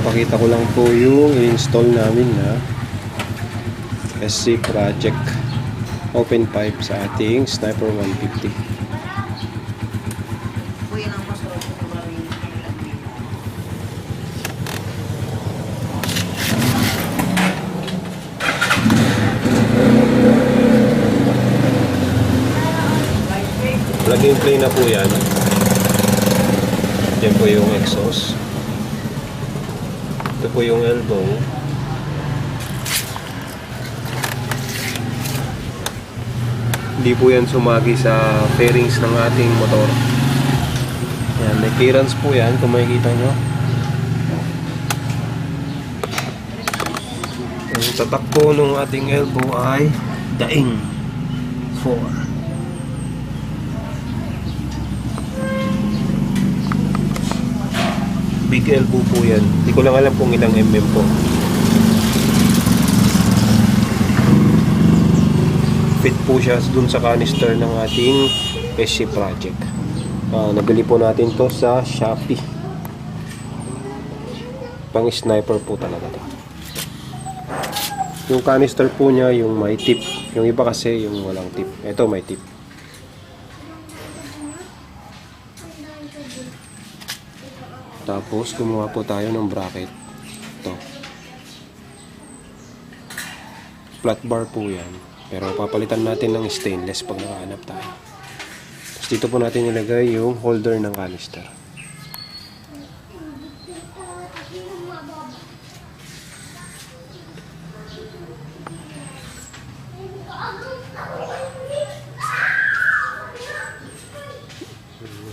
Papakita ko lang po yung install namin na SC Project open pipe sa ating Sniper 150. Kuya ng pastor ko sa bahay. Plug and play na po yan. Yan po yung exhaust. Po yung elbow. Hindi po yan sumagi sa fairings ng ating motor. Yan, may clearance po yan kung makikita nyo. Ang tatak po ng ating elbow ay daing 4. Big elbow po yan. Hindi ko lang alam kung ilang mm po. Fit po siya dun sa canister ng ating SC project. Ah, nabili po natin to sa Shopee. Pang sniper po talaga to. Yung canister po niya, yung may tip. Yung iba kasi yung walang tip. Ito may tip. Tapos gumawa po tayo ng bracket. Ito. Flat bar po yan. Pero papalitan natin ng stainless pag nakahanap tayo. Tapos dito po natin ilagay yung holder ng canister.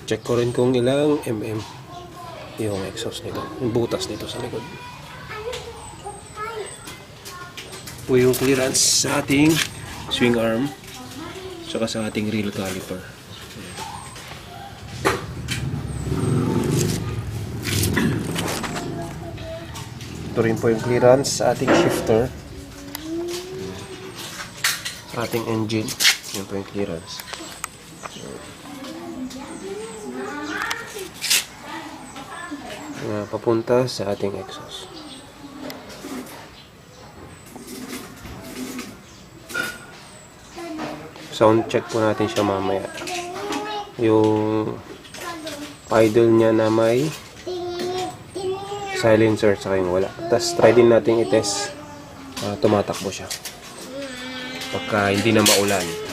Check ko rin kung ilang mm yung exhaust nito. Yung butas nito sa likod. Po yung clearance sa ating swing arm saka sa ating reel caliper. Ito rin po yung clearance sa ating shifter. Sa ating engine. Yan po yung clearance. Na papunta sa ating exhaust. Sound check po natin siya mamaya. Yung idle niya na may silencer sa yung wala. Tapos try din natin i-test ah, tumatakbo siya. Pagka hindi na maulan.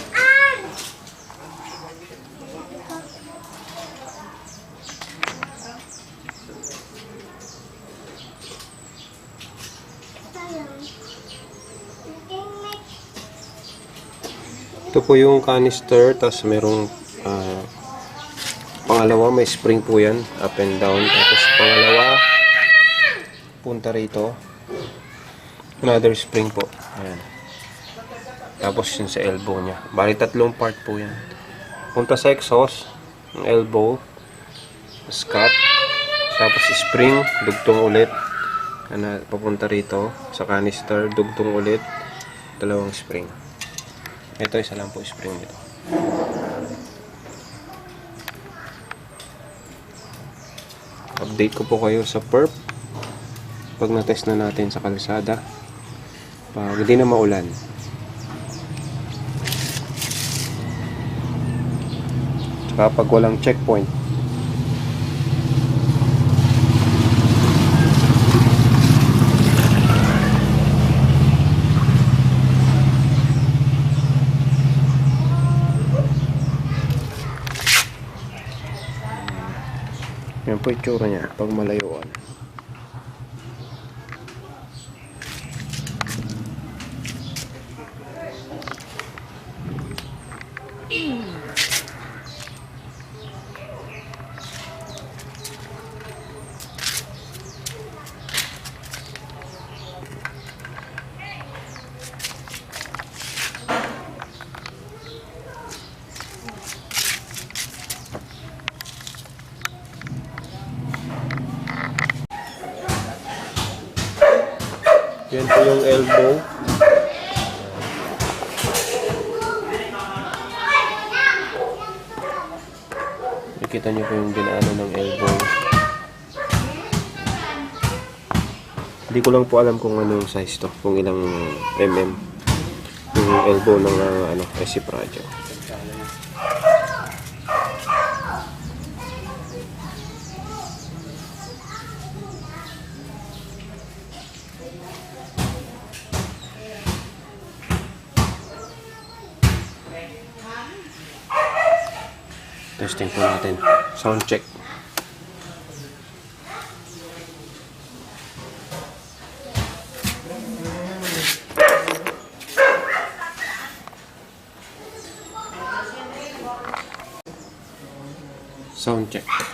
Ito po yung canister, tapos merong ah, pangalawa, may spring po yan, up and down. Tapos pangalawa, punta rito. Another spring po. Ayan. Tapos yun sa elbow niya. Bali tatlong part po yan. Punta sa exhaust, elbow, scat, tapos spring, dugtong ulit. Ano, papunta rito sa canister, dugtong ulit, dalawang spring. Ito isa lang po spring nito. Update ko po kayo sa perp pag na-test na natin sa kalsada pag hindi na maulan. Tsaka pag walang checkpoint. Yan po yung tsura niya pag malayuan. Yan po yung elbow. Nakikita niyo po yung dinaanan ng elbow. Hindi ko lang po alam kung anong size to, kung ilang mm yung elbow ng ah, ano, SC Project. Testing po natin. Sound check. Sound check.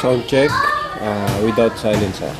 Sound check uh, without silencer.